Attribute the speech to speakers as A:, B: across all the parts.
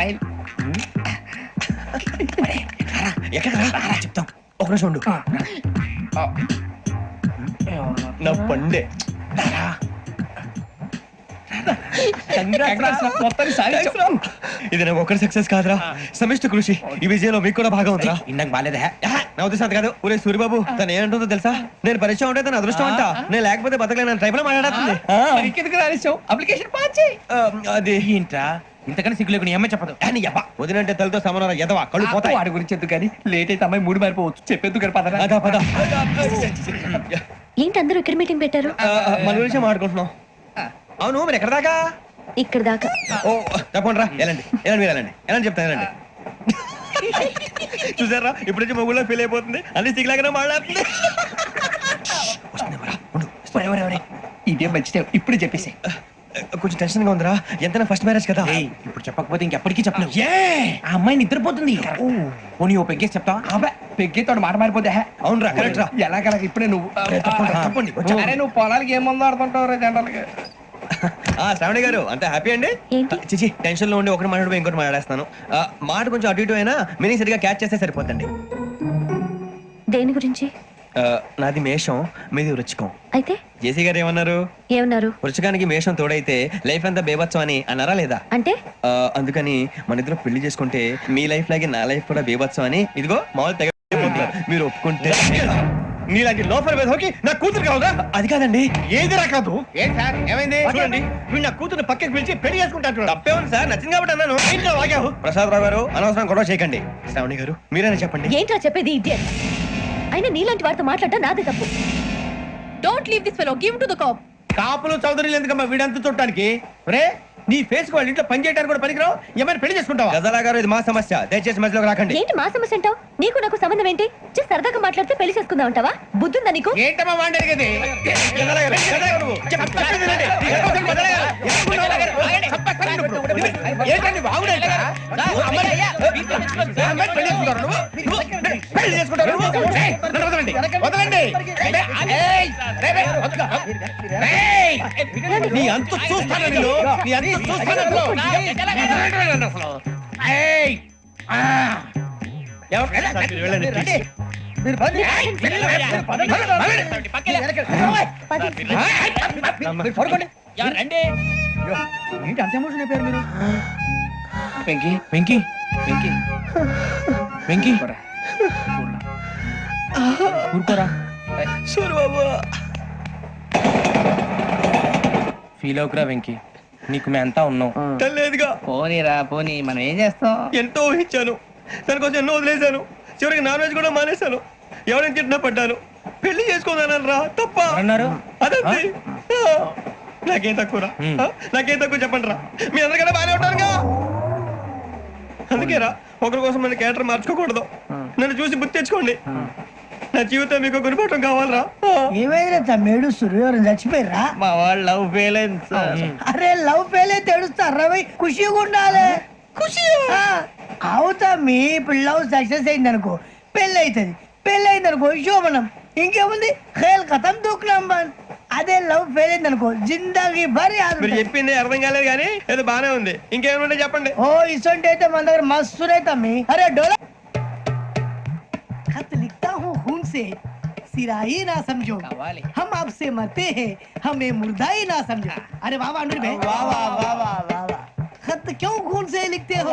A: Smile.
B: ఎక్కడ చెప్తాం. ఒక ఉండు. నా పండే. ఇది నాకు ఒక్కరి సక్సెస్ కాదురా. సమిష్టి కృషి. ఈ విజయంలో మీకు కూడా భాగం ఉందిరా
A: ఇందాక బాగాలేదా.
B: నా ఉద్దేశం అంత కాదు ఊరే సూర్యబాబు తను ఏమంటుందో తెలుసా? నేను పరిచయం ఉంటే తన అదృష్టం అంట. నేను లేకపోతే బతకలేను ట్రైబ్లో మాట్లాడుతుంది
A: అప్లికేషన్
B: అది.
A: ఏంట్రా? ఇంతకన్నా సిగ్గు లేకుండా ఏమై చెప్పదు.
B: అని యబ్బా, వదినంటే తలతో సమానం ఎదవా కళ్ళు పోతాయి.
A: వాడి గురించి ఎందుకు కానీ? లేట్ అయితే అమ్మాయి మూడు మారిపోవచ్చు. చెప్పేందుకు కానీ
B: పద
C: ఏంటి అందరూ ఇక్కడ మీటింగ్ పెట్టారు?
B: మన గురించి మాట్లాడుకుంటున్నాం. అవును మీరు ఎక్కడ దాకా?
C: ఇక్కడ దాకా.
B: ఓ తప్పకుండా రా. వెళ్ళండి వెళ్ళండి మీరు వెళ్ళండి. వెళ్ళండి చెప్తాను వెళ్ళండి. చూసారా? ఇప్పుడు నుంచి మొగుల్లో ఫీల్ అయిపోతుంది. అన్ని సిగ్లాగానే మాట్లాడుతుంది.
A: ఇదే మంచి టైం. ఇప్పుడు చెప్పేసి
B: కొంచెం టెన్షన్గా ఉందిరా. ఎంతైనా ఫస్ట్ మ్యారేజ్ కదా.
A: ఇప్పుడు చెప్పకపోతే ఇంకెప్పటికీ చెప్పలేవు. ఆ అమ్మాయి నిద్రపోతుంది. పోనీ ఓ పెగ్గేసి చెప్తావా? అబ్బా పెగ్గేతోడు మాట మారిపోతే హే.
B: అవునురా కరెక్ట్ రా.
A: ఎలాగలా ఇప్పుడే నువ్వు.
B: తప్పండి, తప్పండి, వచ్చా.
A: అరే నువ్వు పొలాలకి ఏం మందు ఆడుతుంటావు రే జనరల్గా?
B: ఆ శ్రావణి గారు అంత హ్యాపీ అండి?
C: ఏంటి?
B: చిచి టెన్షన్లో ఉండి ఒకటి మాట్లాడిపోయి ఇంకోటి మాట్లాడేస్తాను. ఆ, మాట కొంచెం అటు ఇటు అయినా మీనింగ్ సరిగా క్యాచ్ చేస్తే సరిపోతండి
C: దేని గురించి?
B: నాది మేషం మీది వృచ్చికం.
C: అయితే?
B: జేసీ గారు ఏమన్నారు?
C: ఏమన్నారు?
B: వృచ్చికానికి మేషం తోడైతే లైఫ్ అంతా బేబత్సం అని అన్నారా లేదా?
C: అంటే?
B: అందుకని మన ఇద్దరు పెళ్ళి చేసుకుంటే మీ లైఫ్ లాగే నా లైఫ్ కూడా బేబత్సం అని ఇదిగో మామూలు తెగ మీరు ఒప్పుకుంటే నీలాంటి లోపల వేధోకి నా కూతురు కావదా అది కాదండి.
A: ఏది రాకదు ఏం సార్? ఏమైంది?
B: చూడండి వీడు నా కూతురు పక్కకి పిలిచి పెళ్ళి చేసుకుంటాడు. తప్పే ఉంది సార్ నచ్చింది కాబట్టి అన్నాను. ఇంట్లో వాగావు ప్రసాద్ రావు గారు అనవసరం గొడవ చేయకండి. శ్రావణి గారు మీరైనా చెప్పండి.
C: ఏంట్రా చెప్పేది ఇడియట్ అయినా నీలాంటి వారితో మాట్లాడటం నాదే తప్పు don't leave this fellow give to the cop
A: కాపులు చౌదరులు ఎందుకమ్మా వీడంతా చూడటానికి రే నీ ఫేస్ వాళ్ళ ఇంట్లో పని చేయడానికి కూడా పనికిరావు ఏమైనా పెళ్ళి చేసుకుంటావా
B: గజాలా గారు ఇది మా సమస్య దయచేసి మధ్యలోకి రాకండి
C: ఏంటి మా సమస్య అంటావు నీకు నాకు సంబంధం ఏంటి జస్ట్ సరదాగా మాట్లాడితే పెళ్ళి చేసుకుందాం అంటావా బుద్ధుందా నీకు
A: ఏంటమ్మా వాడేది
B: గజాలా గారు, గజాలా గారు నువ్వు. చెప్పు, చెప్పేది వినండి. గజాలా గారు,
A: ఏంటండి బాగుండేట పెళ్ళి చేసుకుంటారు నువ్వు నువ్వు పెళ్ళి చేసుకుంటారు నువ్వు ఏయ్, నన్ను వదలండి వదలండి ఏయ్, రే, రే, వదలు. ఏయ్, నీ అంత చూస్తాను నేను నీ అంత చూస్తాను అసలు. వదలండి అసలు. ఏయ్, ఆ. ఎవరు- వెళ్ళండి, వెళ్ళండి, రండి. మీరు పదండి. ఏయ్, వెళ్ళండి, వెళ్ళండి, పదండి, పదండి.
C: పది
A: మీరు పడుకోండి. ఏంటి అంత ఎమోషన్ అయిపోయారు మీరు వెంకీ వెంకీ వెంకీ వెంకీ ఊరుకోరా.
B: సూరిబాబు
A: ఫీల్ అవుకురా వెంకీ. నీకు మేము అంతా ఉన్నాం.
B: తెలియదుగా
D: పోనీరా పోనీ మనం ఏం చేస్తాం?
B: ఎంతో ఊహించాను. దానికోసం ఎన్నో వదిలేశాను. చివరికి నాన్ వెజ్ కూడా మానేశాను. ఎవరైనా తిట్టినా పడ్డాను. పెళ్ళి చేసుకోదానని రా తప్ప.
A: అన్నారు
B: అదంతే. ఆ. నాకేం తక్కువ? నాకేం తక్కువ చెప్పండి రా మీ అందరికన్నా బాగానే ఉంటారుగా అందుకే రా ఒకరి కోసం మన క్యారెక్టర్ మార్చుకోకూడదు. నన్ను చూసి గుర్తు తెచ్చుకోండి. నా జీవితం మీకు గురిపటం కావాలరా.
D: ఏమైనా తమ్మేడు సూర్యవరం చచ్చిపోయిరా
A: మా వాళ్ళు లవ్ ఫెయిల్ అయింది సార్
D: అరే లవ్ ఫెయిల్ అయితే ఏడుస్తారా భయ్ ఖుషిగా ఉండాలి. ఖుషి అవుతా మీ ఇప్పుడు లవ్ సక్సెస్ అయింది అనుకో పెళ్ళి అవుతుంది పెళ్ళి అయింది అనుకో శోభనం. ఇంకేముంది? ఖేల్ కథం దూకునాం బన్. అదే లవ్ ఫెయిల్ అయింది అనుకో జిందాగీ భారీ
B: మీరు చెప్పింది అర్థం కాలేదు కానీ ఏదో బానే ఉంది ఇంకేమైనా చెప్పండి
D: ఓ ఇసొంటి అయితే మన దగ్గర మస్తు తమ్మి అరే డోలా खत लिखता हूँ खून से सिरा ही ना समझो हम आपसे मरते हैं हमें मुर्दा ही ना समझो अरे वाह वाह अनुर भाई वाह वाह वाह वाह वाह वाह खत क्यों खून से लिखते हो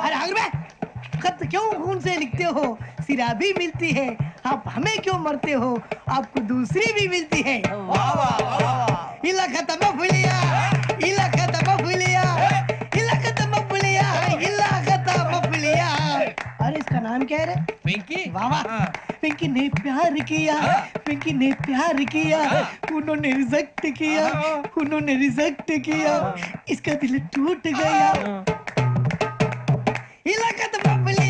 D: अरे अनुर भाई खत क्यों खून से लिखते हो सिरा भी मिलती है आप हमें क्यों मरते हो? आपको दूसरी भी मिलती है। इला खत्म फुलिया इला खत्म फुलिया इला खत्म फुलिया इला खत्म फुलिया। अरे इसका नाम क्या है
A: వెంకీ
D: वाह वाह। पिंकी ने प्यार किया पिंकी ने प्यार किया उन्होंने रिजेक्ट किया उन्होंने रिजेक्ट किया इसका दिल टूट गया। इलाका तो बबलिया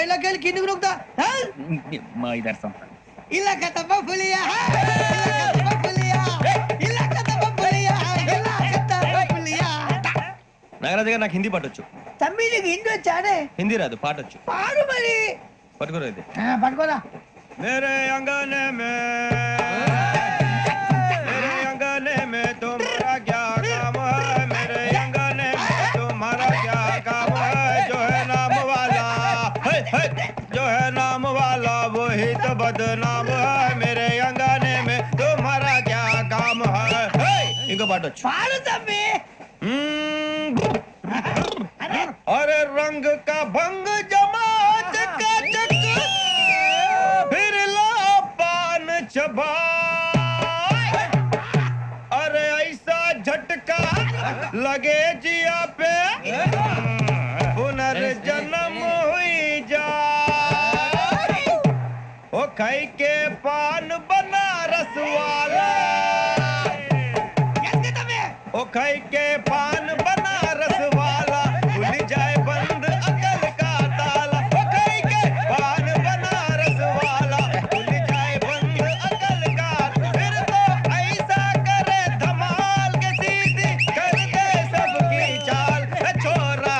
D: ట్రైన్లోకి
B: గారు నాకు హిందీ
D: పట్టొచ్చు తమ్మిది హిందీ వచ్చాడే
B: హిందీ రాదు పాట
D: పాడు మరి.
B: పట్టుకోరా పట్టుకోరా.
D: మేరే जो है नाम वाला वही तो बदनाम है।
B: मेरे अंगाने में तुम्हारा
D: क्या काम
B: है?
D: इनको तबे
B: अरे रंग का भंग जमात का चक। फिर पान चबा। अरे ऐसा झटका लगे जिया पे। பசுவால
D: எங்க தம்பி
B: ஒ கைக்கே பால்